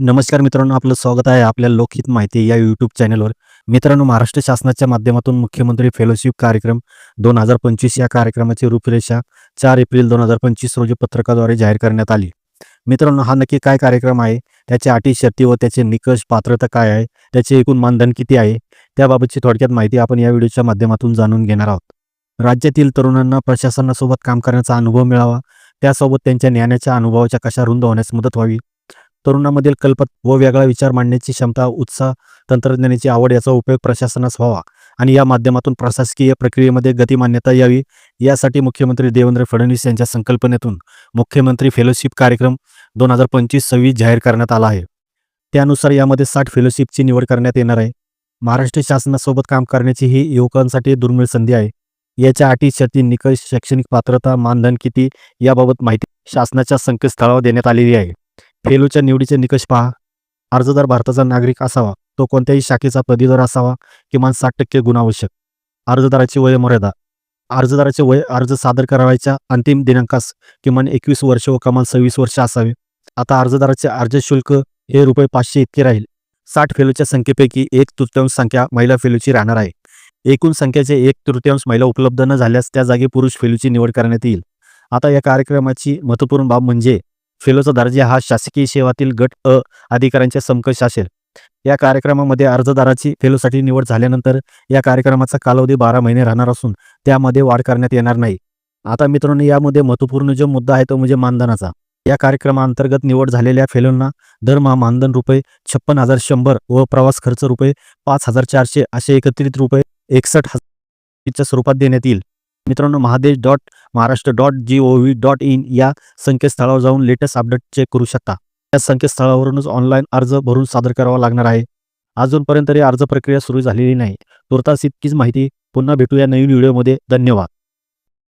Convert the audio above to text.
नमस्कार मित्रांनो आपलं स्वागत आहे आपल्या लोकहित माहिती या यूट्यूब चॅनलवर मित्रांनो महाराष्ट्र शासनाच्या माध्यमातून मुख्यमंत्री फेलोशिप कार्यक्रम दोन हजार पंचवीस या कार्यक्रमाची रूपरेषा चार एप्रिल दोन हजार पंचवीस रोजी पत्रकाद्वारे जाहीर करण्यात आली. मित्रांनो हा नक्की काय कार्यक्रम आहे? त्याच्या अटी शर्ती व त्याचे निकष पात्रता काय आहे? त्याचे एकूण मानधन किती आहे? त्याबाबतची थोडक्यात माहिती आपण या व्हिडिओच्या माध्यमातून जाणून घेणार आहोत. राज्यातील तरुणांना प्रशासनासोबत काम करण्याचा अनुभव मिळावा. त्यासोबत त्यांच्या ज्ञानाच्या अनुभवाच्या कशा रुंद होण्यास मदत व्हावी? तरुणामधील कल्पत व वेगळा विचार मांडण्याची क्षमता उत्साह तंत्रज्ञानाची आवड याचा उपयोग प्रशासनास व्हावा आणि या माध्यमातून प्रशासकीय प्रक्रियेमध्ये गती मान्यता यावी. यासाठी मुख्यमंत्री देवेंद्र फडणवीस यांच्या संकल्पनेतून मुख्यमंत्री फेलोशिप कार्यक्रम दोन हजार पंचवीस सव्वीस जाहीर करण्यात आला आहे. त्यानुसार यामध्ये साठ फेलोशिपची निवड करण्यात येणार आहे. महाराष्ट्र शासनासोबत काम करण्याची ही युवकांसाठी दुर्मिळ संधी आहे. याच्या अटी शर्ती निकष शैक्षणिक पात्रता मानधन किती याबाबत माहिती शासनाच्या संकेतस्थळावर देण्यात आलेली आहे. फेलोच्या निवडीचे निकष पहा. अर्जदार भारताचा नागरिक असावा. तो कोणत्याही शाखेचा पदवीधर असावा किमान साठ टक्के गुणावश्यक. अर्जदाराची वयमर्यादा अर्जदाराचे वय अर्ज सादर करावयाच्या अंतिम दिनांकास किमान एकवीस वर्ष व कमाल सव्वीस वर्ष असावे. आता अर्जदाराचे अर्ज शुल्क हे रुपये पाचशे इतके राहील. साठ फेलोच्या संख्येपैकी एक तृतीयांश संख्या महिला फेलोची राहणार आहे. एकूण संख्येचे एक तृतीयांश महिला उपलब्ध न झाल्यास त्या जागी पुरुष फेलोची निवड करण्यात येईल. आता या कार्यक्रमाची महत्त्वपूर्ण बाब म्हणजे फेलोचा दर्जा हा शासकीय सेवातील गट अ अधिकाऱ्यांच्या समकक्ष असेल. या कार्यक्रमामध्ये अर्जदाराची फेलोसाठी निवड झाल्यानंतर या कार्यक्रमाचा कालावधी बारा महिने राहणार असून त्यामध्ये वाढ करण्यात येणार नाही. आता मित्रांनो यामध्ये महत्त्वपूर्ण जो मुद्दा आहे तो म्हणजे मानधनाचा. या कार्यक्रमाअंतर्गत निवड झालेल्या फेलोंना दरमहा मानधन रुपये छप्पन हजार शंभर व प्रवास खर्च रुपये पाच हजार चारशे असे एकत्रित रुपये एकसष्ट हजारच्या स्वरूपात देण्यात येईल. मित्रांनो Mahadesh dot Maharashtra dot G O V dot in या संकेतस्थळावर जाऊन लेटेस्ट अपडेट चेक करू शकता. या संकेतस्थळावरूनच ऑनलाईन अर्ज भरून सादर करावा लागणार आहे. अजूनपर्यंत अर्ज प्रक्रिया सुरू झालेली नाही. तुर्तास इतकीच माहिती पुन्हा भेटूया नवीन व्हिडिओमध्ये. धन्यवाद.